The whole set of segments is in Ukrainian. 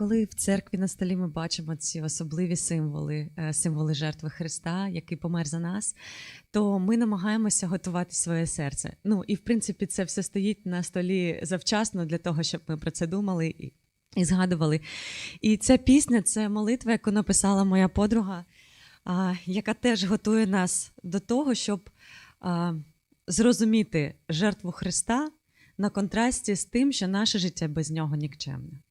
коли в церкві на столі ми бачимо ці особливі символи, е, символи жертви Христа, який помер за нас, то ми намагаємося готувати своє серце. Ну і в принципі це все стоїть на столі завчасно для того, щоб ми про це думали і, і згадували. І ця пісня це молитва, яку написала моя подруга, а, яка теж готує нас до того, щоб а, зрозуміти жертву Христа на контрасті з тим, що наше життя без нього нікчемне.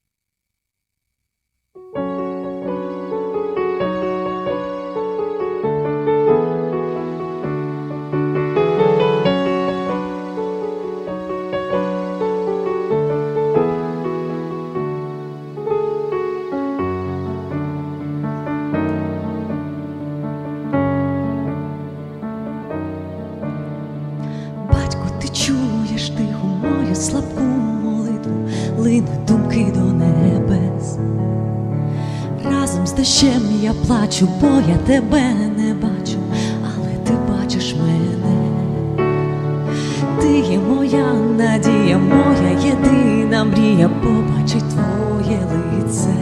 Линуть думки до небес. Разом з дощем я плачу, бо я тебе не бачу, але ти бачиш мене. Ти є моя надія, моя єдина мрія, побачить твоє лице.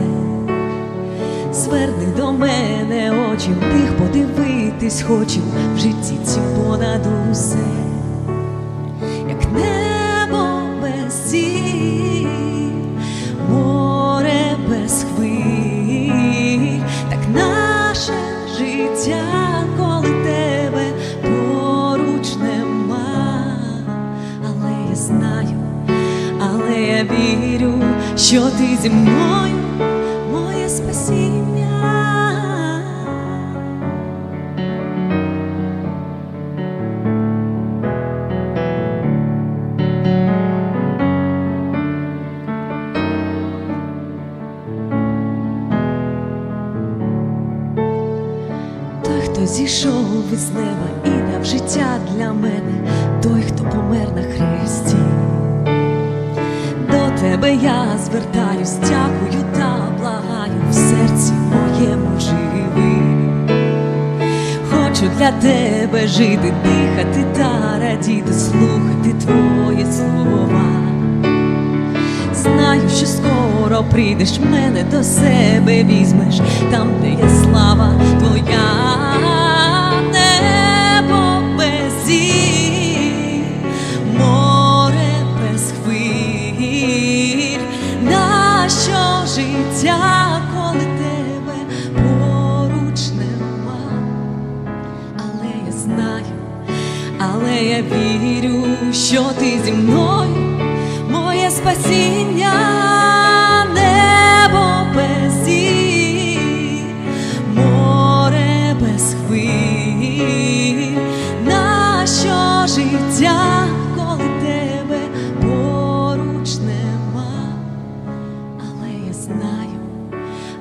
Зверни до мене очі, в них подивитись хочу в житті ці понад усе як небо життя, коли тебе поруч нема. Але я знаю, але я вірю, що ти зі мною, моє спасіння. Хто зійшов із неба і дав життя для мене, той, хто помер на хресті. До тебе я звертаюсь, дякую та благаю в серці моєму живи. Хочу для тебе жити, дихати та радіти, слухати твої слова. Знаю, що скоро прийдеш, мене до себе візьмеш, там, де є вірю, що ти зі мною моє спасіння, небо без зір, море без хвиль, нащо життя, коли тебе поруч нема, але я знаю,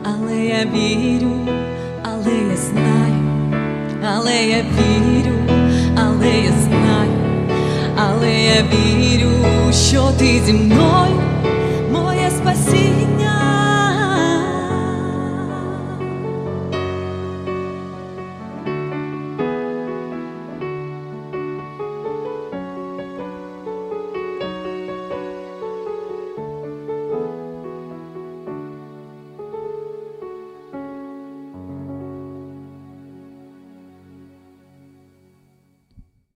але я вірю, але я знаю, але я вірю, але я знаю але я вірю, що ти зі мною,